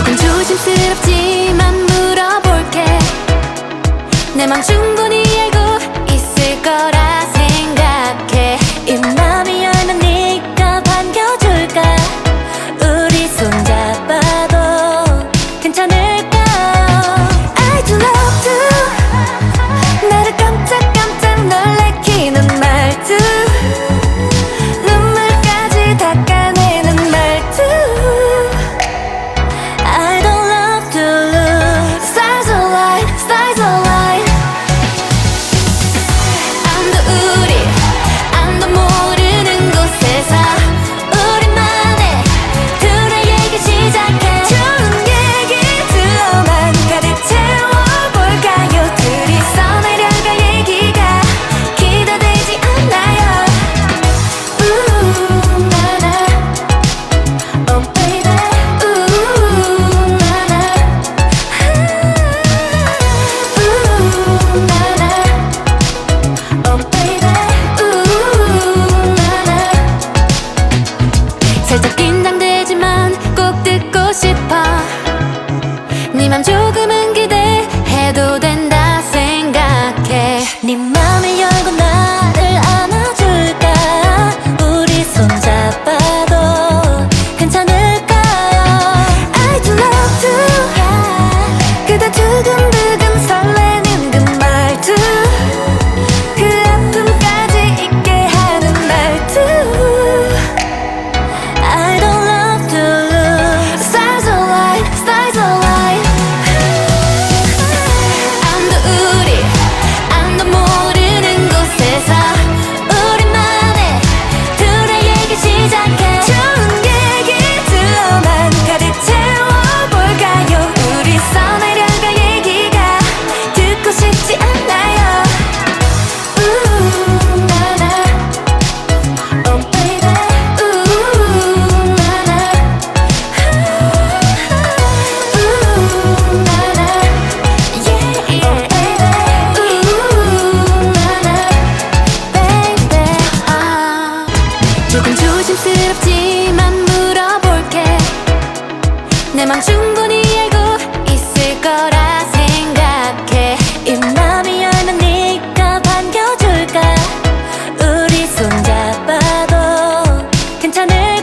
조금 조심스럽지만 물어볼게. 내 맘 충분히 알고 있을 거라 생각해. 살짝 긴장되지만 꼭 듣고 싶어. 네맘 조금 조금 조심스럽지만 물어볼게. 내 맘 충분히 알고 있을 거라 생각해. 이 맘이 열면 네가 반겨줄까? 우리 손잡아도 괜찮을까?